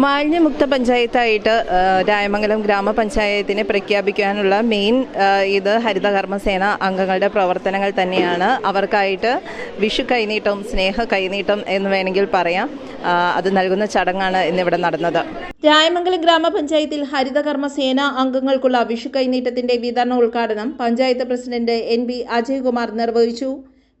മാലിന്യമുക്ത പഞ്ചായത്തായിട്ട് രായമംഗലം ഗ്രാമപഞ്ചായത്തിനെ പ്രഖ്യാപിക്കാനുള്ള മെയിൻ ഇത് ഹരിതകർമ്മസേന അംഗങ്ങളുടെ പ്രവർത്തനങ്ങൾ തന്നെയാണ്. അവർക്കായിട്ട് വിഷു കൈനീട്ടം സ്നേഹ കൈനീട്ടം എന്ന് വേണമെങ്കിൽ പറയാം. അത് നൽകുന്ന ചടങ്ങാണ് ഇന്നിവിടെ നടന്നത്. രായമംഗലം ഗ്രാമപഞ്ചായത്തിൽ ഹരിതകർമ്മ സേന അംഗങ്ങൾക്കുള്ള വിഷു കൈനീട്ടത്തിന്റെ വിതരണ ഉദ്ഘാടനം panchayat president N B Ajaykumar നിർവഹിച്ചു.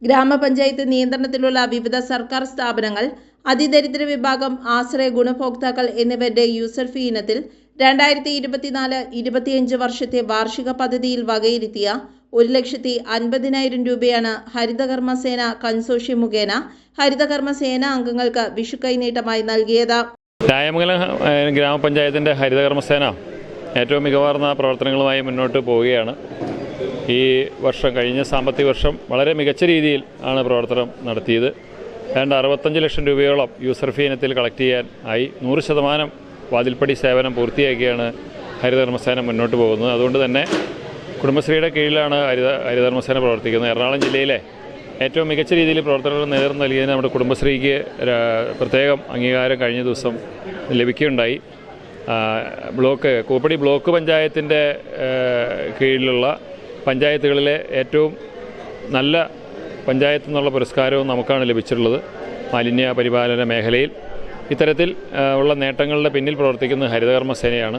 ഗ്രാമപഞ്ചായത്ത് നിയന്ത്രണത്തിലുള്ള വിവിധ സർക്കാർ സ്ഥാപനങ്ങൾ അതിദരിദ്ര വിഭാഗം ആശ്രയ ഗുണഭോക്താക്കൾ എന്നിവരുടെ യൂസർ ഫീ ഇനത്തിൽ രണ്ടായിരത്തി ഇരുപത്തിനാല് ഇരുപത്തിയഞ്ച് വർഷത്തെ വാർഷിക പദ്ധതിയിൽ വകയിരുത്തിയ ഒരു ലക്ഷത്തി അൻപതിനായിരം രൂപയാണ് ഹരിതകർമ്മസേന കൺസോഷ്യം മുഖേന ഹരിതകർമ്മസേന അംഗങ്ങൾക്ക് വിഷു കൈനീട്ടമായി നൽകിയത്. രായമംഗലം ഗ്രാമപഞ്ചായത്തിന്റെ ഹരിതകർമ്മസേന ഏറ്റവും മികവാർന്ന പ്രവർത്തനങ്ങളുമായി മുന്നോട്ട് പോവുകയാണ്. ഈ വർഷം കഴിഞ്ഞ സാമ്പത്തിക വർഷം വളരെ മികച്ച രീതിയിൽ ആണ് പ്രവർത്തനം നടത്തിയത്. ഏതാണ്ട് അറുപത്തഞ്ച് ലക്ഷം രൂപയോളം യൂസർ ഫീ ഇനത്തിൽ കളക്ട് ചെയ്യാൻ ആയി. നൂറ് ശതമാനം വാതിൽപ്പടി സേവനം പൂർത്തിയാക്കിയാണ് ഹരിതകർമ്മസേന മുന്നോട്ട് പോകുന്നത്. അതുകൊണ്ട് തന്നെ കുടുംബശ്രീയുടെ കീഴിലാണ് ഹരിത ഹരിതകർമ്മസേന പ്രവർത്തിക്കുന്നത്. എറണാകുളം ജില്ലയിലെ ഏറ്റവും മികച്ച രീതിയിൽ പ്രവർത്തനങ്ങൾ നേതൃത്വം നൽകിയതിന് നമ്മുടെ കുടുംബശ്രീക്ക് പ്രത്യേകം അംഗീകാരം കഴിഞ്ഞ ദിവസം ലഭിക്കുകയുണ്ടായി. ബ്ലോക്ക് കൂപ്പടി ബ്ലോക്ക് പഞ്ചായത്തിന്റെ കീഴിലുള്ള പഞ്ചായത്തുകളിലെ ഏറ്റവും നല്ല പഞ്ചായത്ത് നിന്നുള്ള പുരസ്കാരവും നമുക്കാണ് ലഭിച്ചിട്ടുള്ളത്. മാലിന്യ പരിപാലന മേഖലയിൽ. ഇത്തരത്തിൽ ഉള്ള നേട്ടങ്ങളുടെ പിന്നിൽ പ്രവർത്തിക്കുന്നത് ഹരിതകർമ്മസേനയാണ്.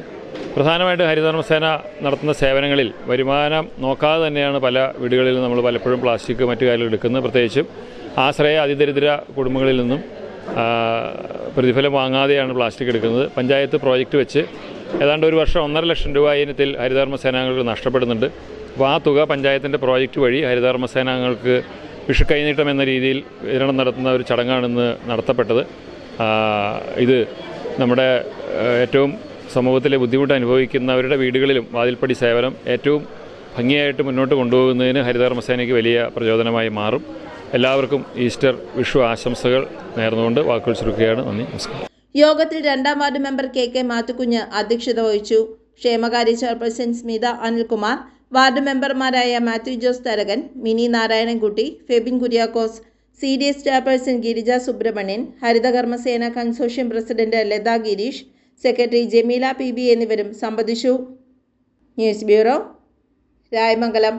പ്രധാനമായിട്ട് ഹരിതകർമ്മ സേന നടത്തുന്ന സേവനങ്ങളിൽ വരുമാനം നോക്കാതെ തന്നെയാണ് പല വീടുകളിൽ നമ്മൾ പലപ്പോഴും പ്ലാസ്റ്റിക് മറ്റു കാര്യങ്ങൾ എടുക്കുന്നത്. പ്രത്യേകിച്ചും ആശ്രയ അതിദരിദ്ര കുടുംബങ്ങളിൽ നിന്നും പ്രതിഫലം വാങ്ങാതെയാണ് പ്ലാസ്റ്റിക് എടുക്കുന്നത്. പഞ്ചായത്ത് പ്രോജക്റ്റ് വെച്ച് ഏതാണ്ട് ഒരു വർഷം ഒന്നര ലക്ഷം രൂപ ഇനത്തിൽ ഹരിതകർമ്മ സേനാംഗങ്ങൾക്ക് നഷ്ടപ്പെടുന്നുണ്ട്. അപ്പോൾ ആ തുക പഞ്ചായത്തിന്റെ പ്രോജക്റ്റ് വഴി ഹരിതകർമ്മ സേനാംഗങ്ങൾക്ക് വിഷു കൈനീട്ടം എന്ന രീതിയിൽ വിതരണം നടത്തുന്ന ഒരു ചടങ്ങാണ് ഇന്ന് നടത്തപ്പെട്ടത്. ഇത് നമ്മുടെ ഏറ്റവും സമൂഹത്തിലെ ബുദ്ധിമുട്ട് അനുഭവിക്കുന്നവരുടെ വീടുകളിലും വാതിൽപ്പടി സേവനം ഏറ്റവും ഭംഗിയായിട്ട് മുന്നോട്ട് കൊണ്ടുപോകുന്നതിന് ഹരിതകർമ്മസേനയ്ക്ക് വലിയ പ്രചോദനമായി മാറും. എല്ലാവർക്കും ഈസ്റ്റർ വിഷു ആശംസകൾ നേർന്നുകൊണ്ട് വാക്കുകൾ ചുരുക്കുകയാണ്. നന്ദി നമസ്കാരം. യോഗത്തിൽ രണ്ടാം ward member K K Mathukkunju അധ്യക്ഷത വഹിച്ചു. ക്ഷേമകാര്യ ചെയർപേഴ്സൺ സ്മിത അനിൽകുമാർ വാർഡ് മെമ്പർമാരായ Mathew Jose Tharakan Mini Narayanankutty Febin Kuriakose C D S chairperson Girija Subramanian ഹരിതകർമ്മസേന consortium president Latha Gireesh secretary Jameela P B എന്നിവരും സംബന്ധിച്ചു. News bureau Rayamangalam.